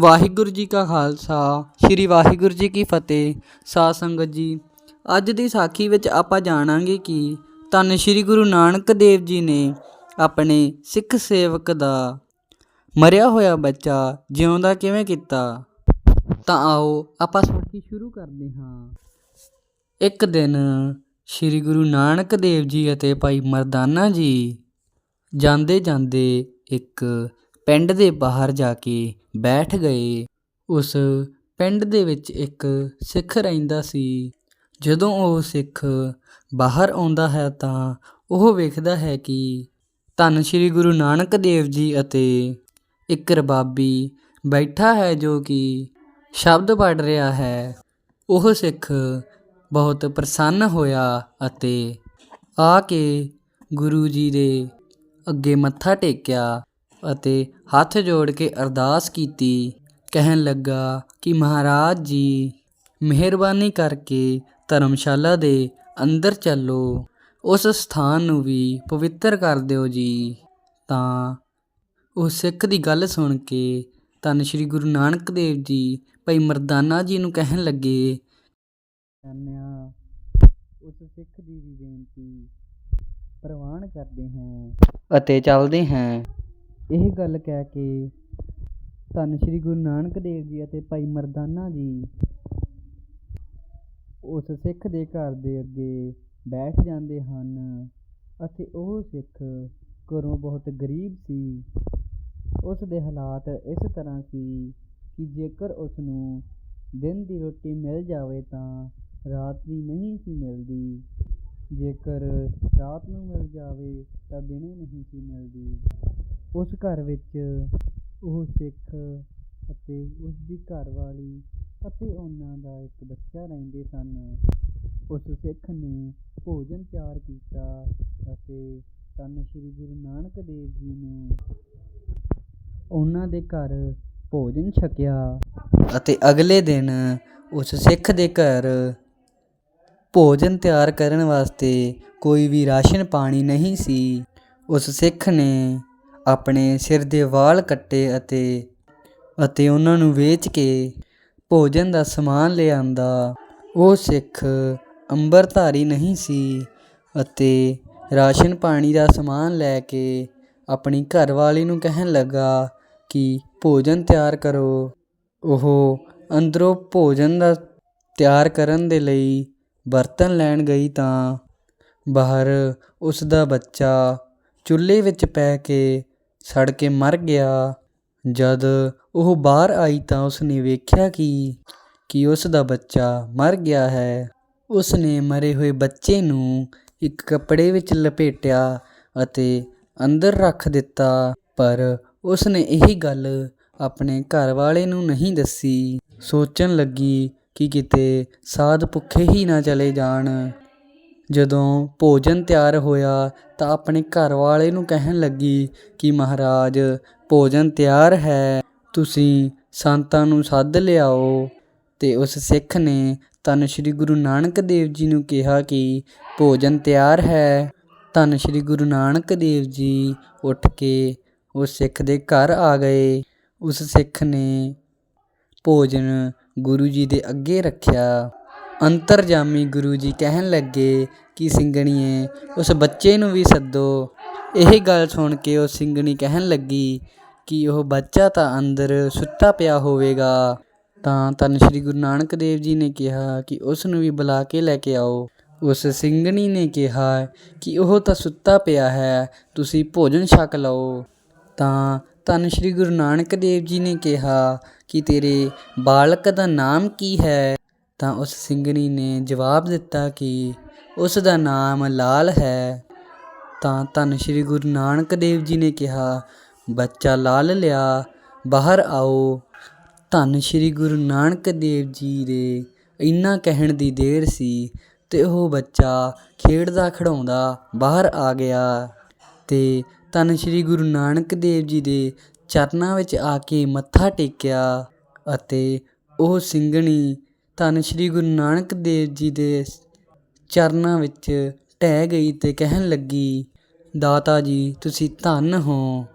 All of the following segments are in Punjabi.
ਵਾਹਿਗੁਰੂ ਜੀ ਕਾ ਖਾਲਸਾ, ਸ੍ਰੀ ਵਾਹਿਗੁਰੂ ਜੀ ਕੀ ਫਤਿਹ। ਸਾਧ ਸੰਗਤ ਜੀ, ਅੱਜ ਦੀ ਸਾਖੀ ਵਿੱਚ ਆਪਾਂ ਜਾਣਾਂਗੇ ਕਿ ਧੰਨ ਸ੍ਰੀ ਗੁਰੂ ਨਾਨਕ ਦੇਵ ਜੀ ਨੇ ਆਪਣੇ ਸਿੱਖ ਸੇਵਕ ਦਾ ਮਰਿਆ ਹੋਇਆ ਬੱਚਾ ਜਿਉਂਦਾ ਕਿਵੇਂ ਕੀਤਾ? ਤਾਂ ਆਓ ਆਪਾਂ ਸਾਖੀ ਸ਼ੁਰੂ ਕਰਦੇ ਹਾਂ। ਇੱਕ ਦਿਨ ਸ੍ਰੀ ਗੁਰੂ ਨਾਨਕ ਦੇਵ ਜੀ ਅਤੇ ਭਾਈ ਮਰਦਾਨਾ ਜੀ ਜਾਂਦੇ ਜਾਂਦੇ ਇੱਕ ਪਿੰਡ ਦੇ ਬਾਹਰ ਜਾ ਕੇ ਬੈਠ ਗਏ। ਉਸ ਪਿੰਡ ਦੇ ਵਿੱਚ ਇੱਕ ਸਿੱਖ ਰਹਿੰਦਾ ਸੀ। ਜਦੋਂ ਉਹ ਸਿੱਖ ਬਾਹਰ ਆਉਂਦਾ ਹੈ ਤਾਂ ਉਹ ਵੇਖਦਾ ਹੈ ਕਿ ਧੰਨ ਸ੍ਰੀ ਗੁਰੂ ਨਾਨਕ ਦੇਵ ਜੀ ਅਤੇ ਇੱਕ ਰਬਾਬੀ ਬੈਠਾ ਹੈ ਜੋ ਕਿ ਸ਼ਬਦ ਪੜ੍ਹ ਰਿਹਾ ਹੈ। ਉਹ ਸਿੱਖ ਬਹੁਤ ਪ੍ਰਸੰਨ ਹੋਇਆ ਅਤੇ ਆ ਕੇ ਗੁਰੂ ਜੀ ਦੇ ਅੱਗੇ ਮੱਥਾ ਟੇਕਿਆ। ਅਤੇ ਹੱਥ ਜੋੜ ਕੇ ਅਰਦਾਸ ਕੀਤੀ। ਕਹਿਣ ਲੱਗਾ ਕਿ ਮਹਾਰਾਜ ਜੀ, ਮਿਹਰਬਾਨੀ ਕਰਕੇ ਧਰਮਸ਼ਾਲਾ ਦੇ ਅੰਦਰ ਚੱਲੋ। ਉਸ ਸਥਾਨ ਨੂੰ ਵੀ ਪਵਿੱਤਰ ਕਰ ਦਿਓ ਜੀ। ਤਾਂ ਉਹ ਸਿੱਖ ਦੀ ਗੱਲ ਸੁਣ ਕੇ ਧੰਨ ਸ਼੍ਰੀ ਗੁਰੂ ਨਾਨਕ ਦੇਵ ਜੀ ਭਾਈ ਮਰਦਾਨਾ ਜੀ ਨੂੰ ਕਹਿਣ ਲੱਗੇ। ਕੰਨਿਆ ਉਸ ਸਿੱਖ ਦੀ ਵੀ ਬੇਨਤੀ ਪ੍ਰਵਾਨ ਕਰਦੇ ਹਾਂ ਅਤੇ ਚੱਲਦੇ ਹਾਂ। ਇਹ ਗੱਲ ਕਹਿ ਕੇ ਧੰਨ ਸ਼੍ਰੀ ਗੁਰੂ ਨਾਨਕ ਦੇਵ ਜੀ ਅਤੇ ਭਾਈ ਮਰਦਾਨਾ ਜੀ ਉਸ ਸਿੱਖ ਦੇ ਘਰ ਦੇ ਅੱਗੇ ਬੈਠ ਜਾਂਦੇ ਹਨ ਅਤੇ ਉਹ ਸਿੱਖ ਘਰੋਂ ਬਹੁਤ ਗਰੀਬ ਸੀ। ਉਸ ਦੇ ਹਾਲਾਤ ਇਸ ਤਰ੍ਹਾਂ ਸੀ ਕਿ ਜੇਕਰ ਉਸ ਨੂੰ ਦਿਨ ਦੀ ਰੋਟੀ ਮਿਲ ਜਾਵੇ ਤਾਂ ਰਾਤ ਦੀ ਨਹੀਂ ਸੀ ਮਿਲਦੀ। ਜੇਕਰ ਰਾਤ ਨੂੰ ਮਿਲ ਜਾਵੇ ਤਾਂ ਦਿਨੇ ਨਹੀਂ ਸੀ ਮਿਲਦੀ। ਉਸ ਘਰ ਵਿੱਚ ਉਹ ਸਿੱਖ ਅਤੇ ਉਸ ਦੀ ਘਰਵਾਲੀ ਅਤੇ ਉਹਨਾਂ ਦਾ ਇੱਕ ਬੱਚਾ ਰਹਿੰਦੇ ਸਨ। ਉਸ ਸਿੱਖ ਨੇ ਭੋਜਨ ਤਿਆਰ ਕੀਤਾ ਅਤੇ ਧੰਨ ਸ਼੍ਰੀ ਗੁਰੂ ਨਾਨਕ ਦੇਵ ਜੀ ਨੂੰ ਉਹਨਾਂ ਦੇ ਘਰ ਭੋਜਨ ਛਕਿਆ ਅਤੇ ਅਗਲੇ ਦਿਨ ਉਸ ਸਿੱਖ ਦੇ ਘਰ ਭੋਜਨ ਤਿਆਰ ਕਰਨ ਵਾਸਤੇ ਕੋਈ ਵੀ ਰਾਸ਼ਨ ਪਾਣੀ ਨਹੀਂ ਸੀ। ਉਸ ਸਿੱਖ ਨੇ ਆਪਣੇ ਸਿਰ ਦੇ ਵਾਲ ਕੱਟੇ ਅਤੇ ਅਤੇ ਉਹਨਾਂ ਨੂੰ ਵੇਚ ਕੇ ਭੋਜਨ ਦਾ ਸਮਾਨ ਲਿਆਂਦਾ ਉਹ ਸਿੱਖ ਅੰਬਰਧਾਰੀ ਨਹੀਂ ਸੀ ਅਤੇ ਰਾਸ਼ਨ ਪਾਣੀ ਦਾ ਸਮਾਨ ਲੈ ਕੇ ਆਪਣੀ ਘਰਵਾਲੀ ਨੂੰ ਕਹਿਣ ਲੱਗਾ ਕਿ ਭੋਜਨ ਤਿਆਰ ਕਰੋ। ਉਹ ਅੰਦਰੋਂ ਭੋਜਨ ਦਾ ਤਿਆਰ ਕਰਨ ਦੇ ਲਈ ਬਰਤਨ ਲੈਣ ਗਈ ਤਾਂ ਬਾਹਰ ਉਸ ਦਾ ਬੱਚਾ ਚੁੱਲ੍ਹੇ ਵਿੱਚ ਪੈ ਕੇ ਸੜ ਕੇ ਮਰ ਗਿਆ। ਜਦ ਉਹ ਬਾਹਰ ਆਈ ਤਾਂ ਉਸਨੇ ਵੇਖਿਆ ਕਿ ਕਿ ਉਸ ਦਾ ਬੱਚਾ ਮਰ ਗਿਆ ਹੈ। ਉਸ ਨੇ ਮਰੇ ਹੋਏ ਬੱਚੇ ਨੂੰ ਇੱਕ ਕੱਪੜੇ ਵਿੱਚ ਲਪੇਟਿਆ ਅਤੇ ਅੰਦਰ ਰੱਖ ਦਿੱਤਾ, ਪਰ ਉਸ ਨੇ ਇਹੀ ਗੱਲ ਆਪਣੇ ਘਰ ਵਾਲੇ ਨੂੰ ਨਹੀਂ ਦੱਸੀ। ਸੋਚਣ ਲੱਗੀ ਕਿ ਕਿਤੇ ਸਾਧ ਭੁੱਖੇ ਹੀ ਨਾ ਚਲੇ ਜਾਣ। ਜਦੋਂ ਭੋਜਨ ਤਿਆਰ ਹੋਇਆ ਤਾਂ ਆਪਣੇ ਘਰ ਵਾਲੇ ਨੂੰ ਕਹਿਣ ਲੱਗੀ ਕਿ ਮਹਾਰਾਜ, ਭੋਜਨ ਤਿਆਰ ਹੈ, ਤੁਸੀਂ ਸੰਤਾਂ ਨੂੰ ਸੱਦ ਲਿਆਓ। ਅਤੇ ਉਸ ਸਿੱਖ ਨੇ ਧੰਨ ਸ਼੍ਰੀ ਗੁਰੂ ਨਾਨਕ ਦੇਵ ਜੀ ਨੂੰ ਕਿਹਾ ਕਿ ਭੋਜਨ ਤਿਆਰ ਹੈ। ਧੰਨ ਸ਼੍ਰੀ ਗੁਰੂ ਨਾਨਕ ਦੇਵ ਜੀ ਉੱਠ ਕੇ ਉਸ ਸਿੱਖ ਦੇ ਘਰ ਆ ਗਏ। ਉਸ ਸਿੱਖ ਨੇ ਭੋਜਨ ਗੁਰੂ ਜੀ ਦੇ ਅੱਗੇ ਰੱਖਿਆ। ਅੰਤਰਜਾਮੀ ਗੁਰੂ ਜੀ ਕਹਿਣ ਲੱਗੇ ਕਿ ਸਿੰਘਣੀਏ ਉਸ ਬੱਚੇ ਨੂੰ ਵੀ ਸੱਦੋ। ਇਹ ਗੱਲ ਸੁਣ ਕੇ ਉਹ ਸਿੰਘਣੀ ਕਹਿਣ ਲੱਗੀ ਕਿ, ਉਹ ਬੱਚਾ ਤਾਂ ਅੰਦਰ ਸੁੱਤਾ ਪਿਆ ਹੋਵੇਗਾ। ਤਾਂ ਧੰਨ ਸ਼੍ਰੀ ਗੁਰੂ ਨਾਨਕ ਦੇਵ ਜੀ ਨੇ ਕਿਹਾ ਕਿ, ਉਸ ਨੂੰ ਵੀ ਬੁਲਾ ਕੇ ਲੈ ਕੇ ਆਓ। ਉਸ ਸਿੰਘਣੀ ਨੇ ਕਿਹਾ ਕਿ, ਉਹ ਤਾਂ ਸੁੱਤਾ ਪਿਆ ਹੈ, ਤੁਸੀਂ ਭੋਜਨ ਛਕ ਲਓ। ਤਾਂ ਧੰਨ ਸ਼੍ਰੀ ਗੁਰੂ ਨਾਨਕ ਦੇਵ ਜੀ ਨੇ ਕਿਹਾ ਕਿ, ਤੇਰੇ ਬਾਲਕ ਦਾ ਨਾਮ ਕੀ ਹੈ? ਤਾਂ ਉਸ ਸਿੰਘਣੀ ਨੇ ਜਵਾਬ ਦਿੱਤਾ ਕਿ ਉਸ ਦਾ ਨਾਮ ਲਾਲ ਹੈ। ਤਾਂ ਧੰਨ ਸ਼੍ਰੀ ਗੁਰੂ ਨਾਨਕ ਦੇਵ ਜੀ ਨੇ ਕਿਹਾ, ਬੱਚਾ ਲਾਲ ਲਿਆ, ਬਾਹਰ ਆਓ। ਧੰਨ ਸ਼੍ਰੀ ਗੁਰੂ ਨਾਨਕ ਦੇਵ ਜੀ ਦੇ ਇੰਨਾ ਕਹਿਣ ਦੀ ਦੇਰ ਸੀ ਤੇ ਉਹ ਬੱਚਾ ਖੇਡਦਾ ਖੜਾਉਂਦਾ ਬਾਹਰ ਆ ਗਿਆ। ਤੇ ਧੰਨ ਸ਼੍ਰੀ ਗੁਰੂ ਨਾਨਕ ਦੇਵ ਜੀ ਦੇ ਚਰਨਾਂ ਵਿੱਚ ਆ ਕੇ ਮੱਥਾ ਟੇਕਿਆ ਅਤੇ ਉਹ ਸਿੰਘਣੀ ਧੰਨ ਸ਼੍ਰੀ ਗੁਰੂ ਨਾਨਕ ਦੇਵ ਜੀ ਦੇ ਚਰਨਾਂ ਵਿੱਚ ਢਹਿ ਗਈ ਅਤੇ ਕਹਿਣ ਲੱਗੀ, ਦਾਤਾ ਜੀ, ਤੁਸੀਂ ਧੰਨ ਹੋ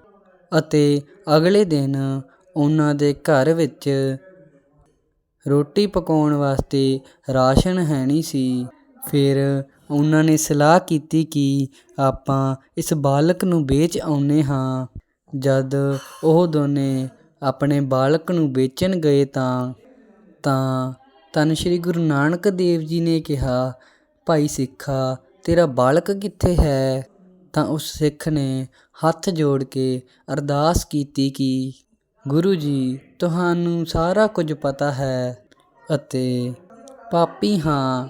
ਅਤੇ ਅਗਲੇ ਦਿਨ ਉਹਨਾਂ ਦੇ ਘਰ ਵਿੱਚ ਰੋਟੀ ਪਕਾਉਣ ਵਾਸਤੇ ਰਾਸ਼ਨ ਹੈ ਨਹੀਂ ਸੀ। ਫਿਰ ਉਹਨਾਂ ਨੇ ਸਲਾਹ ਕੀਤੀ ਕਿ ਆਪਾਂ ਇਸ ਬਾਲਕ ਨੂੰ ਵੇਚ ਆਉਂਦੇ ਹਾਂ। ਜਦ ਉਹ ਦੋਨੇ ਆਪਣੇ ਬਾਲਕ ਨੂੰ ਵੇਚਣ ਗਏ ਤਾਂ ਤਾਂ ਧੰਨ ਸ਼੍ਰੀ ਗੁਰੂ ਨਾਨਕ ਦੇਵ ਜੀ ਨੇ ਕਿਹਾ, ਭਾਈ ਸਿੱਖਾ, ਤੇਰਾ ਬਾਲਕ ਕਿੱਥੇ ਹੈ? ਤਾਂ ਉਸ ਸਿੱਖ ਨੇ ਹੱਥ ਜੋੜ ਕੇ ਅਰਦਾਸ ਕੀਤੀ ਕਿ, ਗੁਰੂ ਜੀ, ਤੁਹਾਨੂੰ ਸਾਰਾ ਕੁਝ ਪਤਾ ਹੈ ਅਤੇ ਪਾਪੀ ਹਾਂ।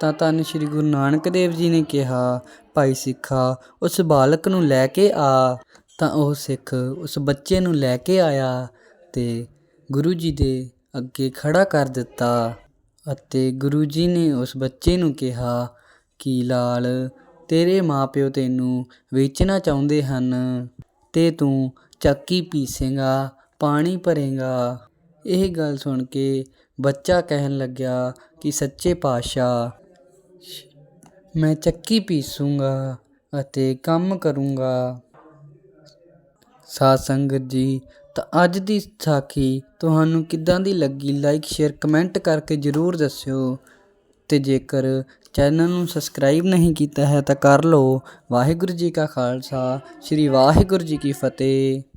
ਤਾਂ ਧੰਨ ਸ਼੍ਰੀ ਗੁਰੂ ਨਾਨਕ ਦੇਵ ਜੀ ਨੇ ਕਿਹਾ, ਭਾਈ ਸਿੱਖਾ, ਉਸ ਬਾਲਕ ਨੂੰ ਲੈ ਕੇ ਆ। ਤਾਂ ਉਹ ਸਿੱਖ ਉਸ ਬੱਚੇ ਨੂੰ ਲੈ ਕੇ ਆਇਆ ਤੇ ਗੁਰੂ ਜੀ ਦੇ ਅੱਗੇ ਖੜ੍ਹਾ ਕਰ ਦਿੱਤਾ ਅਤੇ ਗੁਰੂ ਜੀ ਨੇ ਉਸ ਬੱਚੇ ਨੂੰ ਕਿਹਾ, ਕਿ ਲਾਲ, ਤੇਰੇ ਮਾਪਿਓ ਤੈਨੂੰ ਵੇਚਣਾ ਚਾਹੁੰਦੇ ਹਨ? ਤੇ ਤੂੰ ਚੱਕੀ ਪੀਸੇਗਾ, ਪਾਣੀ ਭਰੇਗਾ। ਇਹ ਗੱਲ ਸੁਣ ਕੇ ਬੱਚਾ ਕਹਿਣ ਲੱਗਿਆ ਕਿ ਸੱਚੇ ਪਾਤਸ਼ਾਹ, ਮੈਂ ਚੱਕੀ ਪੀਸੂੰਗਾ ਅਤੇ ਕੰਮ ਕਰੂੰਗਾ। ਸਾਧ ਸੰਗਤ ਜੀ ਤਾਂ ਅੱਜ ਦੀ ਸਾਖੀ ਤੁਹਾਨੂੰ ਕਿੱਦਾਂ ਦੀ ਲੱਗੀ? ਲਾਈਕ ਸ਼ੇਅਰ ਕਮੈਂਟ ਕਰਕੇ ਜਰੂਰ ਦੱਸਿਓ। ਤੇ ਜੇਕਰ ਚੈਨਲ ਨੂੰ ਸਬਸਕ੍ਰਾਈਬ ਨਹੀਂ ਕੀਤਾ ਹੈ ਤਾਂ ਕਰ ਲਓ। ਵਾਹਿਗੁਰੂ ਜੀ ਕਾ ਖਾਲਸਾ, ਸ੍ਰੀ ਵਾਹਿਗੁਰੂ ਜੀ ਕੀ ਫਤਿਹ।